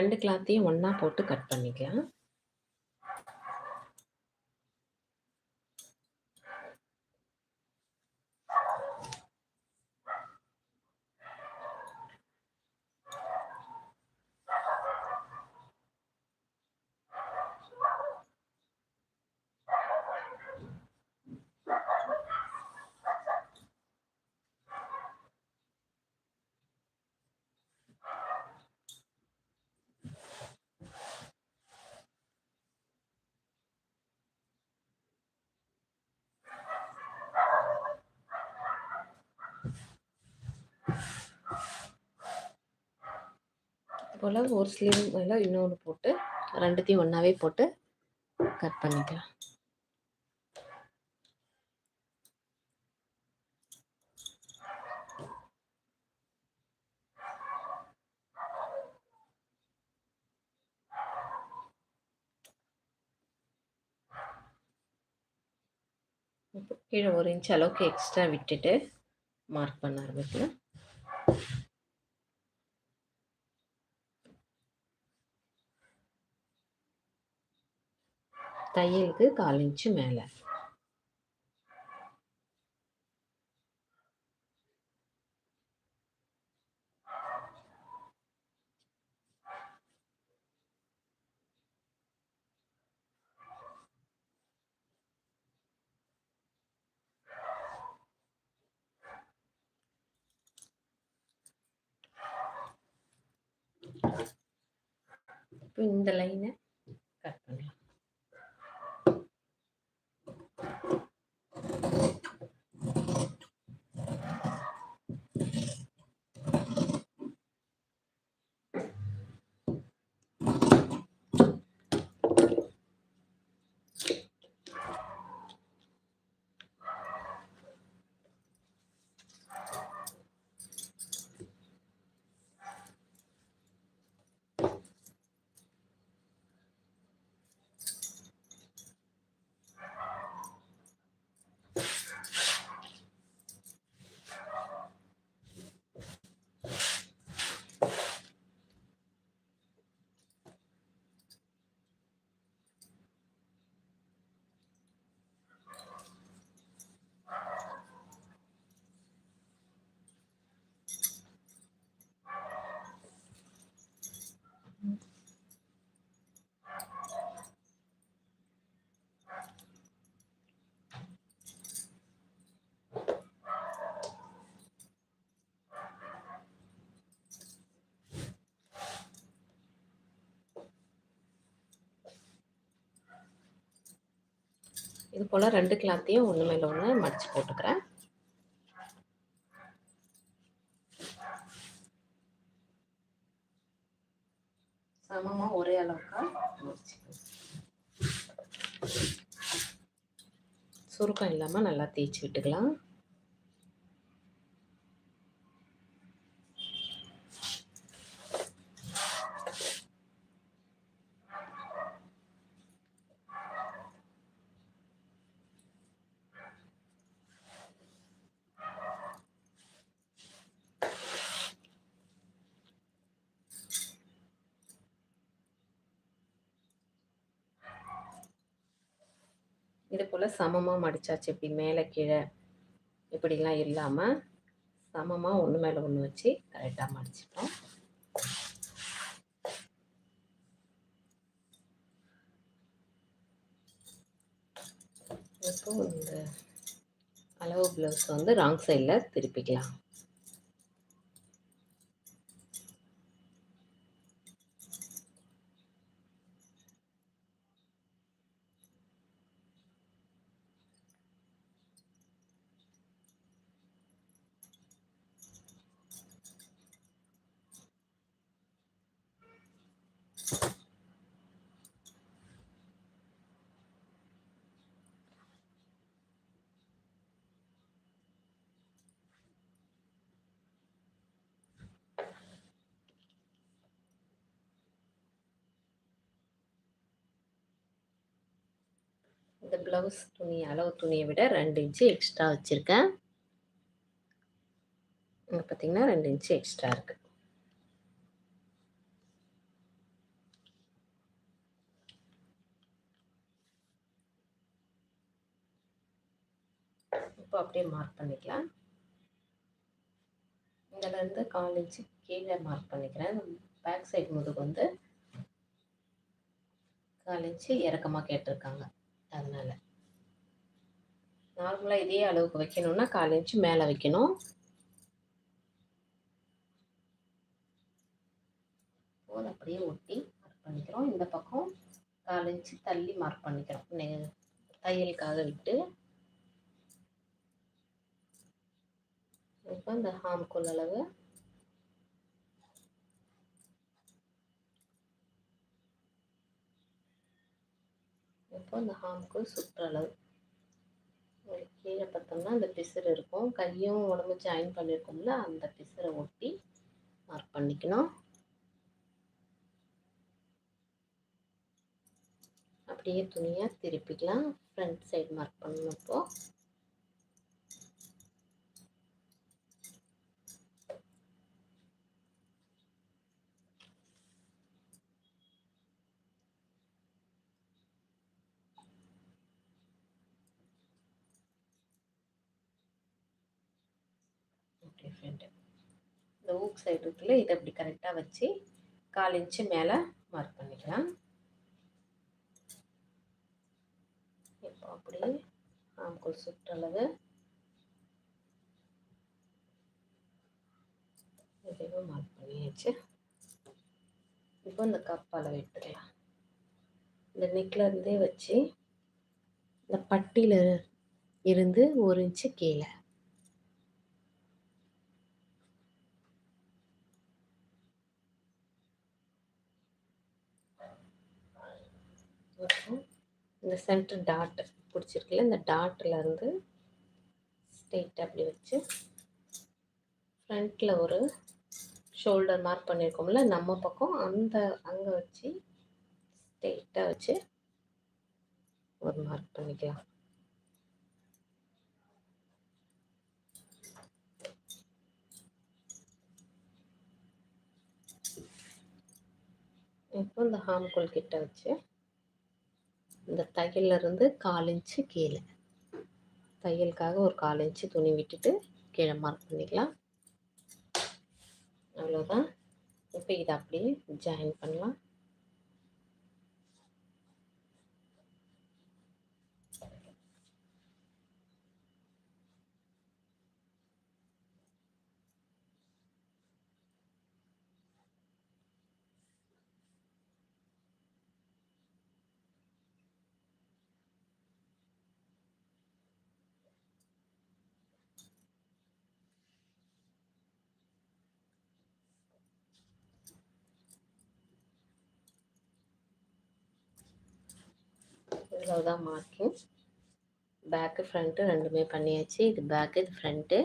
ரெண்டு கிளாத்தையும் ஒன்றா போட்டு கட் பண்ணிக்கலாம். போல் ஒரு ஸ்லீவ் மேலே இன்னொன்று போட்டு ரெண்டுத்தையும் ஒன்றாவே போட்டு கட் பண்ணிக்கலாம். கீழே ஒரு இன்ச் அளவுக்கு எக்ஸ்ட்ரா விட்டுட்டு மார்க் பண்ண ஆரம்பிக்கலாம். தையலுக்கு கால் இன்ச்சு மேலே. இப்போ இந்த லைனை கட் பண்ணலாம். இது போல் ரெண்டு கிளாத்தையும் ஒன்று மேலே ஒன்று மடித்து போட்டுக்கிறேன். சமமாக ஒரே அளவுக்கு மடிச்சுக்கணும் சுருக்கம் இல்லாமல் நல்லா தேய்ச்சி விட்டுக்கலாம் இது போல் சமமாக மடித்தாச்சு இப்படி மேலே கீழே இப்படிலாம் இல்லாமல் சமமாக ஒன்று மேலே ஒன்று வச்சு கரெக்டாக மடிச்சிட்டோம். இப்போ இந்த அளவு ப்ளவுஸ் வந்து ராங் சைடில் திருப்பிக்கலாம். இந்த ப்ளவுஸ் துணி அளவு துணியை விட ரெண்டு இன்ச்சு எக்ஸ்ட்ரா வச்சுருக்கேன். இங்கே பார்த்தீங்கன்னா ரெண்டு இன்ச்சு எக்ஸ்ட்ரா இருக்குது இப்போ அப்படியே மார்க் பண்ணிக்கலாம். இங்கேருந்து கால் இன்ச்சு கீழே மார்க் பண்ணிக்கிறேன். பேக் சைடு முதுகு வந்து கால் இன்ச்சு இறக்கமாக கேட்டிருக்காங்க. அதனால். நார்மலாக இதே அளவுக்கு வைக்கணும்னா கால் இன்ச்சு மேலே வைக்கணும். போது அப்படியே ஒட்டி மார்க் பண்ணிக்கிறோம். இந்த பக்கம் கால் இன்ச்சு தள்ளி மார்க் பண்ணிக்கிறோம். தையலுக்காக விட்டு. இப்போ இந்த ஹாம்குள் அளவு இருக்கும் இந்த ஹாம்குள் சுற்றளவு கீழே பார்த்தோம்னா அந்த பிசுறு இருக்கும். கையும் உடம்பு ஜாயின் பண்ணியிருக்கோம்ல அந்த பிசுரை ஒட்டி மார்க் பண்ணிக்கணும். அப்படியே துணியாக திருப்பிக்கலாம். ஃப்ரண்ட் சைடு மார்க் பண்ணப்போ இந்த ஊக் சைடு இருக்குல்ல இதை இப்படி கரெக்டாக வச்சு கால் இன்ச்சு மேலே மார்க் பண்ணிக்கலாம். இப்போ அப்படி ஆம்குள் சுற்றளவு இதையும் மார்க் பண்ணியாச்சு. இப்போ இந்த கப் அளவு எடுத்துக்கலாம். இந்த நெக்கில் இருந்தே வச்சு இந்த பட்டியில் இருந்து ஒரு இன்ச்சு கீழே. இந்த சென்டர் டாட் பிடிச்சிருக்குல்ல இந்த டாட்டில் ஸ்ட்ரெயிட்டாக அப்படி வச்சு ஃப்ரண்ட்டில் ஒரு ஷோல்டர் மார்க் பண்ணியிருக்கோம்ல நம்ம பக்கம் அந்த அங்கே வச்சு ஸ்ட்ரெயிட்டாக வச்சு ஒரு மார்க் பண்ணிக்கலாம். இப்போ இந்த ஹாம்குள் கிட்ட வச்சு இந்த தையல்லேருந்து கால் இன்ச்சு கீழே. தையலுக்காக ஒரு கால் இன்ச்சு துணி விட்டுட்டு கீழே மார்க் பண்ணிக்கலாம். அவ்வளோதான் இப்போ இதை அப்படியே ஜாயின் பண்ணலாம். அளவு தான் மார்க்கிங் பேக்கு ஃப்ரண்ட்டு ரெண்டுமே பண்ணியாச்சு. இது பேக்கு இது ஃப்ரண்ட்டு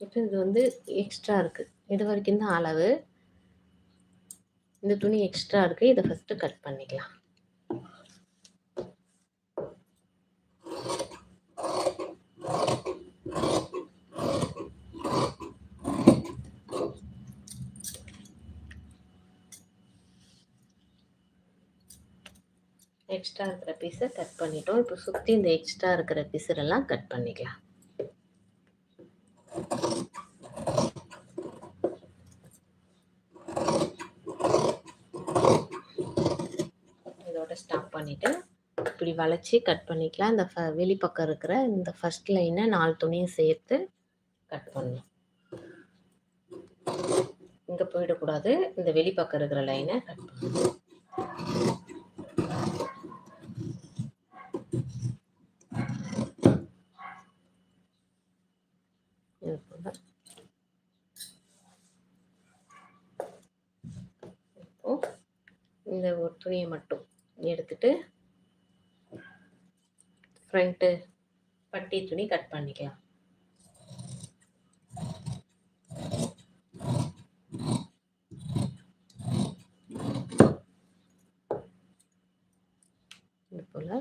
இப்போ இது வந்து எக்ஸ்ட்ரா இருக்குது இது வரைக்கும் தான் அளவு. இந்த துணி எக்ஸ்ட்ரா இருக்குது இதை ஃபஸ்ட்டு கட் பண்ணிக்கலாம். எக்ஸ்ட்ரா இருக்கிற பீஸை கட் பண்ணிட்டோம். இப்போ சுற்றி இந்த எக்ஸ்ட்ரா இருக்கிற பீஸரெல்லாம் கட் பண்ணிக்கலாம். இதோட ஸ்டாப் பண்ணிவிட்டு இப்படி வளைச்சி கட் பண்ணிக்கலாம். இந்த ஃப வெளிப்பக்கம் இருக்கிற இந்த ஃபஸ்ட் லைனை நாலு துணியும் சேர்த்து கட் பண்ணணும். இங்கே போயிடக்கூடாது. இந்த வெளிப்பக்கம் இருக்கிற லைனை கட் பண்ணணும் இது போல இப்போ இந்த ஒரு துணியை மட்டும் எடுத்துட்டு ஃப்ரண்ட்டு பட்டி துணி கட் பண்ணிக்கலாம். இது போல்.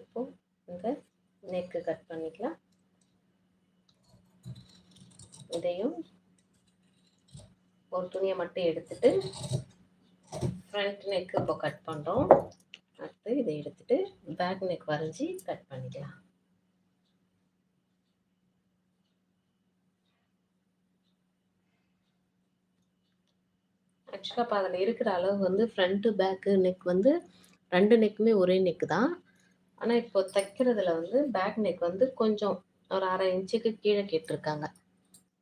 இப்போ இந்த நெக்கு கட் பண்ணிக்கலாம். இதையும் ஒரு துணியை மட்டும் எடுத்துட்டு ஃப்ரண்ட் நெக்கு இப்போ கட் பண்ணுறோம் அடுத்து இதை எடுத்துட்டு பேக் நெக் வரைஞ்சி கட் பண்ணிக்கலாம். ஆக்சுவலாக இப்போ அதில் இருக்கிற அளவு வந்து ஃப்ரண்ட்டு பேக்கு நெக் வந்து ரெண்டு நெக்குமே ஒரே நெக்கு தான். ஆனால் இப்போ தைக்கிறதுல வந்து பேக் நெக் வந்து கொஞ்சம் ஒரு அரை இன்ச்சுக்கு கீழே கேட்டிருக்காங்க.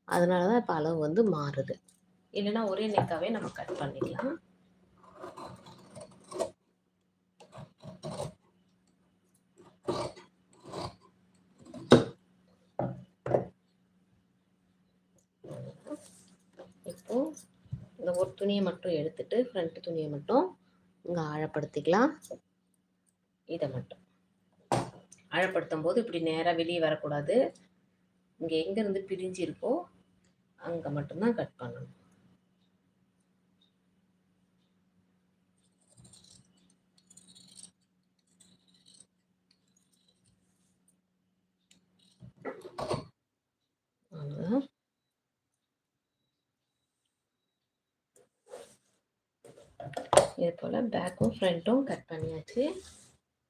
அதனால தான் இப்போ அளவு வந்து மாறுது. இல்லைன்னா ஒரே நெக்காவே நம்ம கட் பண்ணிக்கலாம் இப்போ இந்த ஒரு துணியை மட்டும் எடுத்துட்டு ஃப்ரண்ட் துணியை மட்டும் இங்கே ஆழப்படுத்திக்கலாம். இதை மட்டும். ஆழப்படுத்தும் போது இப்படி நேராக வெளியே வரக்கூடாது. இங்கே எங்கேருந்து பிரிஞ்சு இருக்கோ அங்கே மட்டும்தான் கட் பண்ணணும் அவ்வளோதான் இது போல் பேக்கும் ஃப்ரண்ட்டும் கட் பண்ணியாச்சு.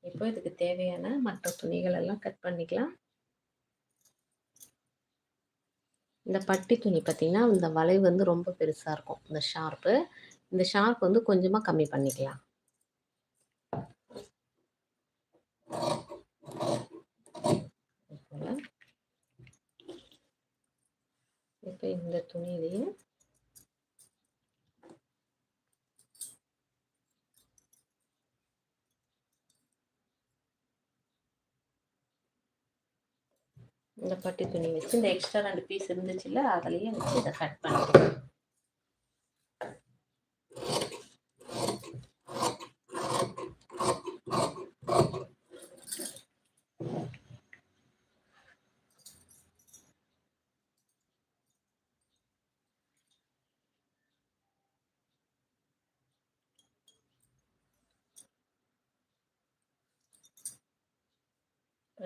இப்போ இதுக்கு தேவையான மற்ற துணிகள் எல்லாம் கட் பண்ணிக்கலாம். இந்த பட்டி துணி பார்த்திங்கன்னா இந்த வளைவு வந்து ரொம்ப பெருசாக இருக்கும். இந்த ஷார்ப்பு இந்த ஷார்ப் வந்து கொஞ்சமாக கம்மி பண்ணிக்கலாம். இது இப்போ இந்த துணியிலேயே இந்த பட்டி துணி வச்சு இந்த எக்ஸ்ட்ரா ரெண்டு பீஸ் இருந்துச்சுல்ல அதுலயே வச்சு இதை கட் பண்ணிக்கலாம்.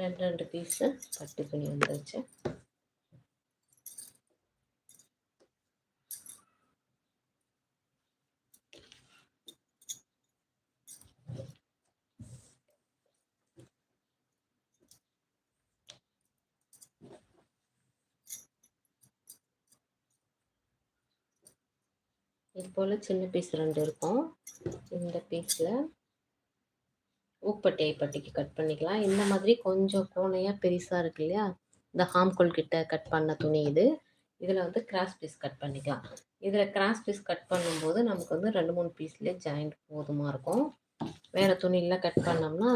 ரெண்டு ரெண்டு பீஸு பட்டு துணி வந்துருச்சு இது போல் சின்ன பீஸ் ரெண்டு இருக்கும். இந்த பீஸில் ஊப்பட்டி பட்டிக்கு கட் பண்ணிக்கலாம். இந்த மாதிரி கொஞ்சம் கோணையாக பெருசாக இருக்கு இல்லையா? இந்த ஹாம்கோல் கிட்ட கட் பண்ண துணி இது. இதில் வந்து கிராஸ் பீஸ் கட் பண்ணிக்கலாம். இதில் கிராஸ் பீஸ் கட் பண்ணும்போது நமக்கு வந்து ரெண்டு மூணு பீஸ்லேயே ஜாயிண்ட் போதுமாக இருக்கும். வேறு துணியெலாம் கட் பண்ணோம்னா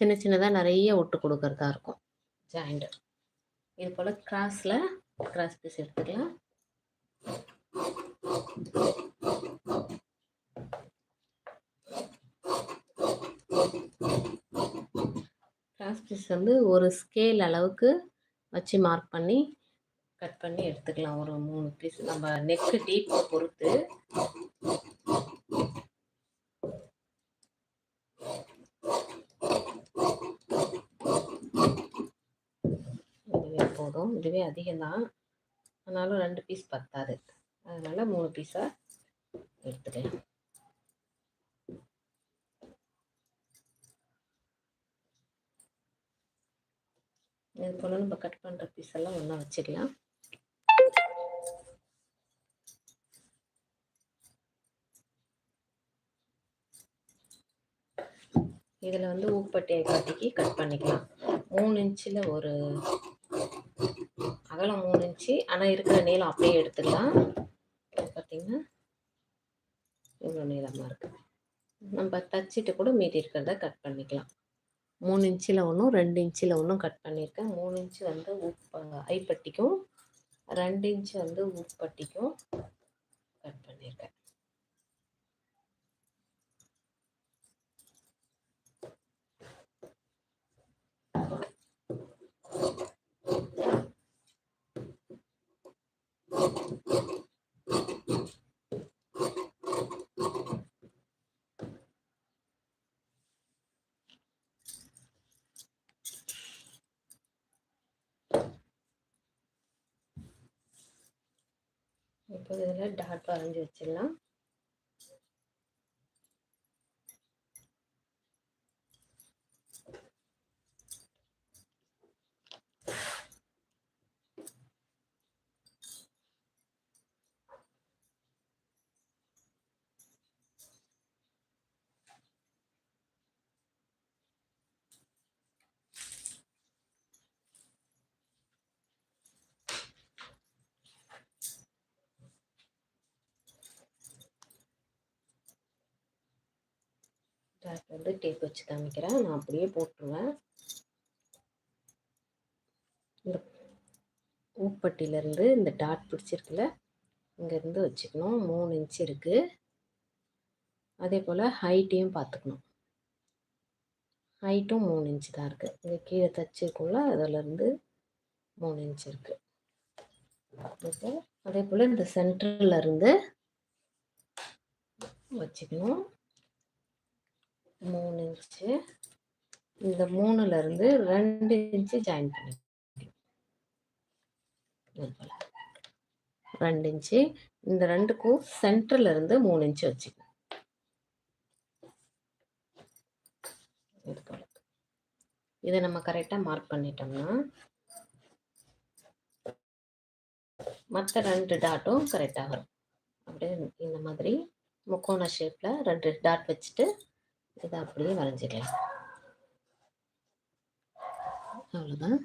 சின்ன சின்னதாக நிறைய ஒட்டு கொடுக்கறதா இருக்கும். ஜாயிண்ட்டு இது போல் கிராஸில் கிராஸ் பீஸ் எடுத்துக்கலாம். கிராஸ் பீஸ் வந்து ஒரு ஸ்கேல் அளவுக்கு வச்சு மார்க் பண்ணி கட் பண்ணி எடுத்துக்கலாம். ஒரு மூணு பீஸ் நம்ம நெக்கு டீப்பை பொறுத்து. இதுவே போதும். இதுவே அதிகம்தான். ஆனாலும் ரெண்டு பீஸ் பத்தாது. அதனால் மூணு பீஸாக எடுத்துக்கலாம். போல் நம்ம கட் பண்ணுற பீஸ் எல்லாம் ஒன்றா வச்சுக்கலாம் இதில் வந்து ஊப்பட்டையை காட்டிக்கு கட் பண்ணிக்கலாம். மூணு இன்ச்சில் ஒரு அகலம் மூணு இன்ச்சு. ஆனால் இருக்கிற நீளம் அப்படியே எடுத்துக்கலாம். பார்த்திங்கன்னா இவ்வளோ நீளமாக இருக்குது நம்ம தச்சுட்டு கூட மீதி இருக்கிறத கட் பண்ணிக்கலாம். மூணு இன்ச்சில் ஒன்றும் ரெண்டு இன்ச்சில் ஒன்றும் கட் பண்ணியிருக்கேன். மூணு இன்ச்சு வந்து உப்பு ஐப்பட்டிக்கும் ரெண்டு இன்ச்சு வந்து உப்பட்டிக்கும் கட் பண்ணியிருக்கேன் இப்போ இதில் டாட் வரைஞ்சி வச்சிடலாம். டாட் வந்து டேப் வச்சு காமிக்கிறேன். நான் அப்படியே போட்டுருவேன். இந்த ஊப்பட்டியிலேருந்து இந்த டாட் பிடிச்சிருக்குல்ல இங்கேருந்து வச்சுக்கணும். மூணு இன்ச் இருக்குது அதே போல் ஹைட்டையும் பார்த்துக்கணும். ஹைட்டும் மூணு இன்ச்சு தான் இருக்குது இங்கே கீழே தச்சுக்குள்ள அதிலேருந்து மூணு இன்ச் இருக்குது அதே போல் இந்த சென்டர்லேருந்து வச்சுக்கணும். மூணு இன்ச்சு. இந்த மூணுலேருந்து ரெண்டு இன்ச்சு ஜாயின் பண்ணி ரெண்டு இன்ச்சு. இந்த ரெண்டுக்கும் சென்டர்ல இருந்து மூணு இன்ச்சு வச்சுக்கணும் இதை நம்ம கரெக்டாக மார்க் பண்ணிட்டோம்னா மற்ற ரெண்டு டாட்டும் கரெக்டாக வரும். அப்படியே இந்த மாதிரி முக்கோண ஷேப்பில் ரெண்டு டாட் வச்சுட்டு இதை அப்படியே வரைஞ்சிக்கலாம். அவ்வளோதான்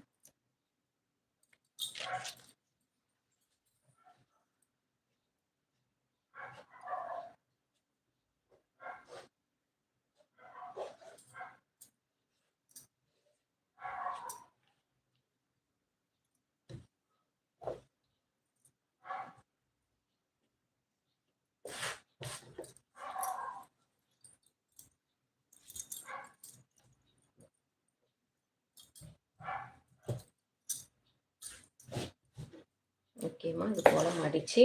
முக்கியமாக இது போல் மடித்து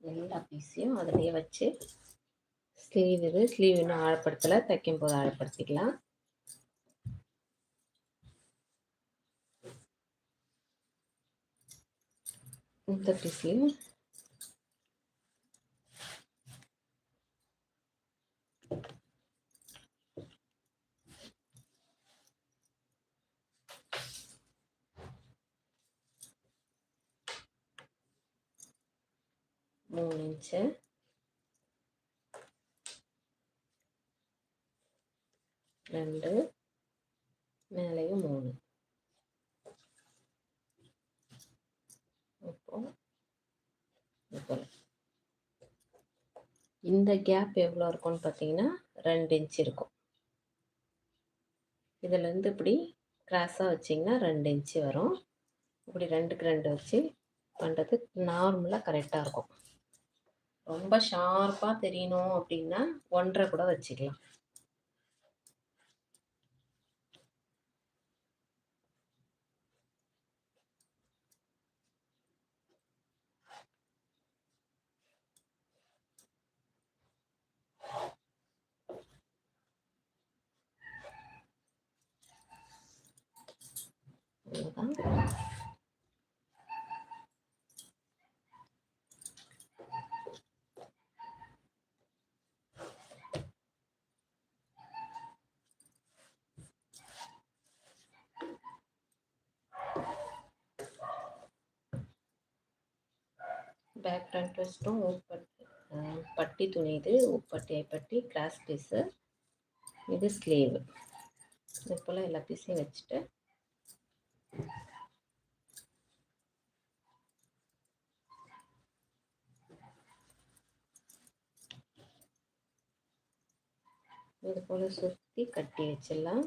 எல்லா பீஸையும் அதிலே வச்சு ஸ்லீவ் இது ஸ்லீவ் இன்னும் ஆழப்படுத்தலை தைக்கும் போது ஆழப்படுத்திக்கலாம். இந்த பீஸ்லையும் மூணு இன்ச்சு ரெண்டு மேலேயும் மூணு இப்போ இந்த கேப் எவ்வளோ இருக்கும்னு பார்த்தீங்கன்னா ரெண்டு இன்ச் இருக்கும். இதுலேருந்து இப்படி கிராஸாக வச்சிங்கன்னா ரெண்டு இன்ச்சு வரும். இப்படி ரெண்டுக்கு ரெண்டு வச்சு பண்ணுறது நார்மலாக கரெக்டாக இருக்கும். ரொம்ப ஷார்ப்பாக தெரியணும் அப்படின்னா ஒன்றரை கூட வச்சுக்கலாம். அவ்வளோதான் பேக் ஃப்ரண்ட் ட்விஸ்ட்டும் உப்பட்டி பட்டி துணி இது உப்பட்டியை பட்டி கிராஸ் பீஸு இது ஸ்லீவ் இது போல் எல்லா பீஸையும் வச்சுட்டு இது போல் சுற்றி கட்டி வச்சிடலாம்.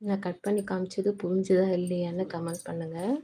நான் கட் பண்ணி காமிச்சது புரிஞ்சுதா இல்லையான்னு கமெண்ட் பண்ணுங்கள்